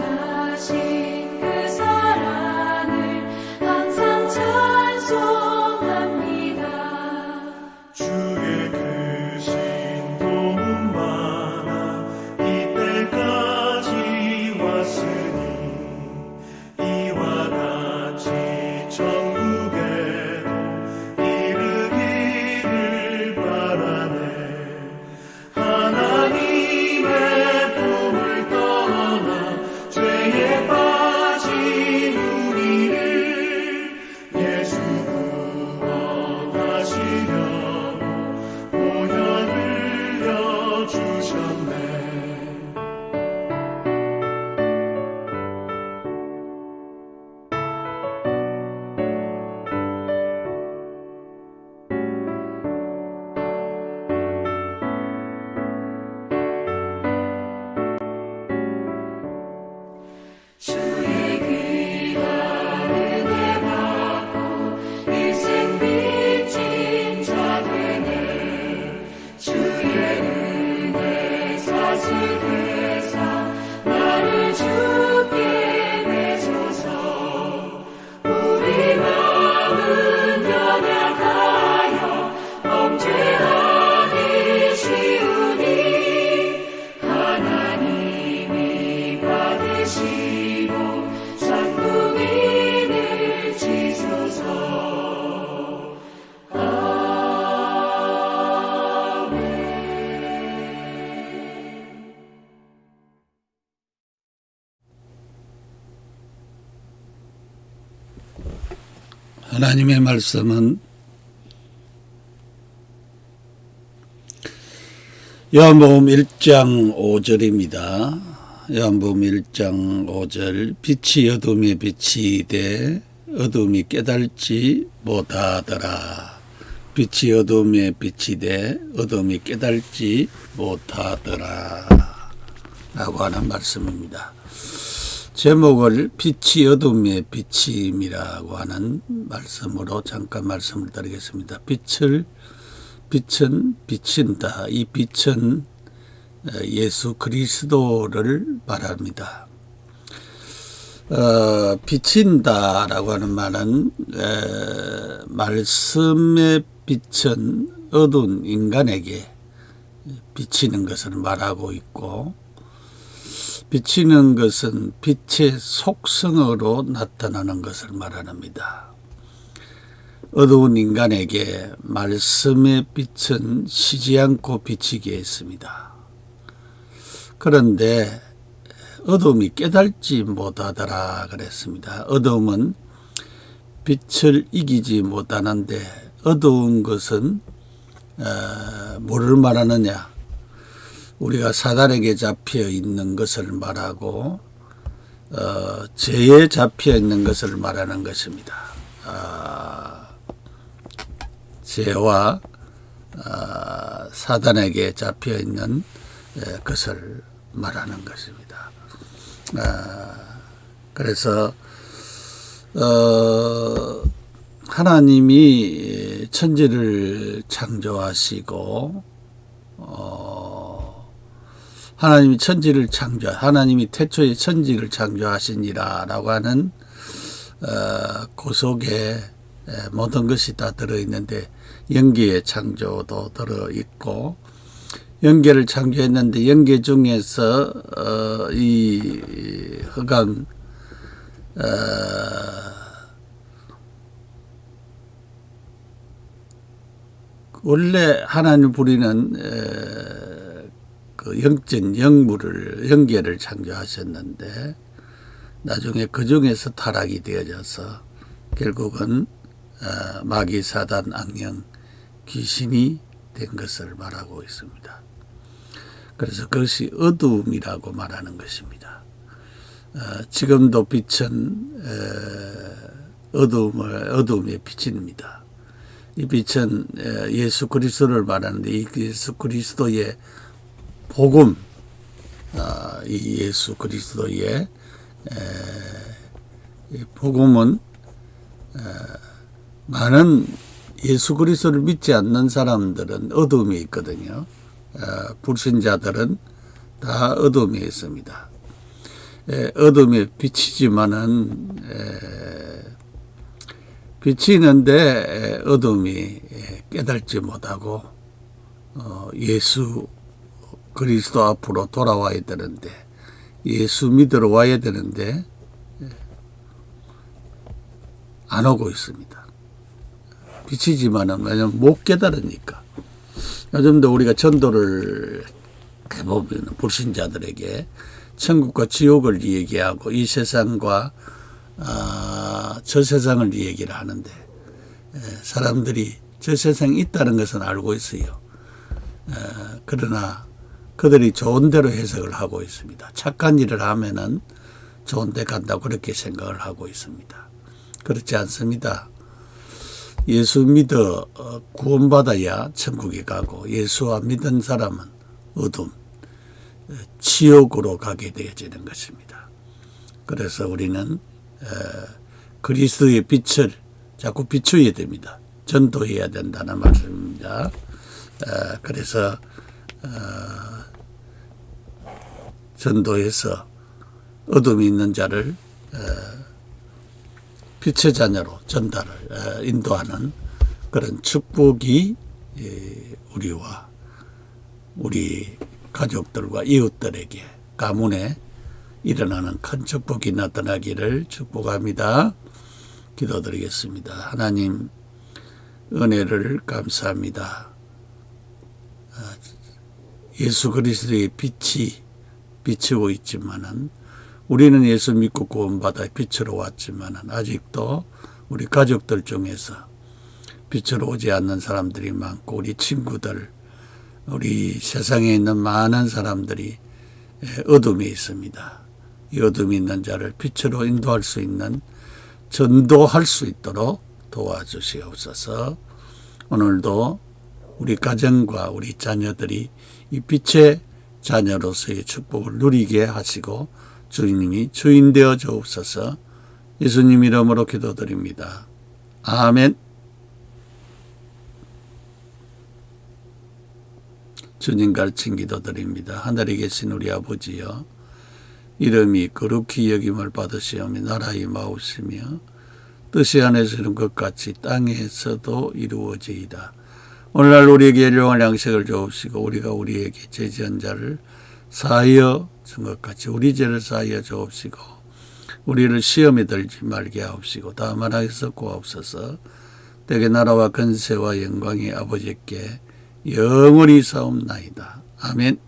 다시 주셨네. 하나님의 말씀은 요한복음 1장 5절입니다. 요한복음 1장 5절 빛이 어둠에 돼 어둠이 깨달지 못하더라. 빛이 어둠에 돼 어둠이 깨달지 못하더라. 라고 하는 말씀입니다. 제목을 빛이 어둠의 빛임이라고 하는 말씀으로 잠깐 말씀을 드리겠습니다. 빛을 빛은 비친다. 이 빛은 예수 그리스도를 말합니다. 어, 비친다라고 하는 말은 에, 말씀의 빛은 어두운 인간에게 비치는 것을 말하고 있고 비치는 것은 빛의 속성으로 나타나는 것을 말합니다. 어두운 인간에게 말씀의 빛은 쉬지 않고 비치게 했습니다. 그런데 어둠이 깨달지 못하더라 그랬습니다. 어둠은 빛을 이기지 못하는데 어두운 것은 어, 뭐를 말하느냐? 우리가 사단에게 잡혀 있는 것을 말하고 어, 죄에 잡혀 있는 것을 말하는 것입니다. 아, 죄와 아, 사단에게 잡혀 있는 에, 것을 말하는 것입니다. 아, 그래서 어, 하나님이 천지를 창조하시고 어, 하나님이 천지를 창조, 하나님이 태초에 천지를 창조하시니라라고 하는 어, 그 속에 에, 모든 것이 다 들어 있는데 연기의 창조도 들어 있고 연계를 창조했는데 연계 중에서 어, 이 흑암 어, 원래 하나님 부리는 에, 그 영적 영물을 영계를 창조하셨는데 나중에 그 중에서 타락이 되어져서 결국은 어, 마귀 사단 악령 귀신이 된 것을 말하고 있습니다. 그래서 그것이 어두움이라고 말하는 것입니다. 어, 지금도 빛은 에, 어두움을 어두움에 비칩니다. 이 빛은 에, 예수 그리스도를 말하는데 이 예수 그리스도의 복음, 아, 이 예수 그리스도의 에, 이 복음은 에, 많은 예수 그리스도를 믿지 않는 사람들은 어둠에 있거든요. 어, 불신자들은 다 어둠에 있습니다. 에, 어둠에 비치지만은 에, 비치는데 에, 어둠이 에, 깨달지 못하고 어, 예수 그리스도 앞으로 돌아와야 되는데 예수 믿으러 와야 되는데 에, 안 오고 있습니다. 비치지만은 왜냐면 못 깨달으니까. 요즘도 우리가 전도를 해보면 불신자들에게 천국과 지옥을 얘기하고 이 세상과 아, 저 세상을 얘기를 하는데 에, 사람들이 저 세상에 있다는 것은 알고 있어요. 에, 그러나 그들이 좋은 대로 해석을 하고 있습니다. 착한 일을 하면은 좋은 데 간다고 그렇게 생각을 하고 있습니다. 그렇지 않습니다. 예수 믿어 어, 구원받아야 천국에 가고 예수와 믿은 사람은 어둠, 어, 지옥으로 가게 되어지는 것입니다. 그래서 우리는 어, 그리스도의 빛을 자꾸 비추어야 됩니다. 전도해야 된다는 말씀입니다. 그래서 전도해서 어둠이 있는 자를 어, 빛의 자녀로 전달을 어, 인도하는 그런 축복이 예, 우리와 우리 가족들과 이웃들에게 가문에 일어나는 큰 축복이 나타나기를 축복합니다. 기도드리겠습니다. 하나님 은혜를 감사합니다. 아, 예수 그리스도의 빛이 비치고 있지만은 우리는 예수 믿고 구원받아 빛으로 왔지만은 아직도 우리 가족들 중에서 빛으로 오지 않는 사람들이 많고 우리 친구들 우리 세상에 있는 많은 사람들이 예, 어둠에 있습니다. 이 어둠이 있는 자를 빛으로 인도할 수 있는 전도할 수 있도록 도와주시옵소서. 오늘도 우리 가정과 우리 자녀들이 이 빛의 자녀로서의 축복을 누리게 하시고 주님이 주인 되어 주옵소서. 예수님 이름으로 기도드립니다. 아멘. 주님 가르친 기도드립니다. 하늘에 계신 우리 아버지여 이름이 거룩히 여김을 받으시오며 나라의 마우시며 뜻이 안에서 이룬 것 같이 땅에서도 이루어지이다. 오늘날 우리에게 일용할 양식을 주옵시고 우리가 우리에게 죄지은 자를 사하여 준 것 같이 우리 죄를 사하여 주옵시고 우리를 시험에 들지 말게 하옵시고 다만 하에서 구하옵소서 때게 나라와 근세와 영광이 아버지께 영원히 사옵나이다. 아멘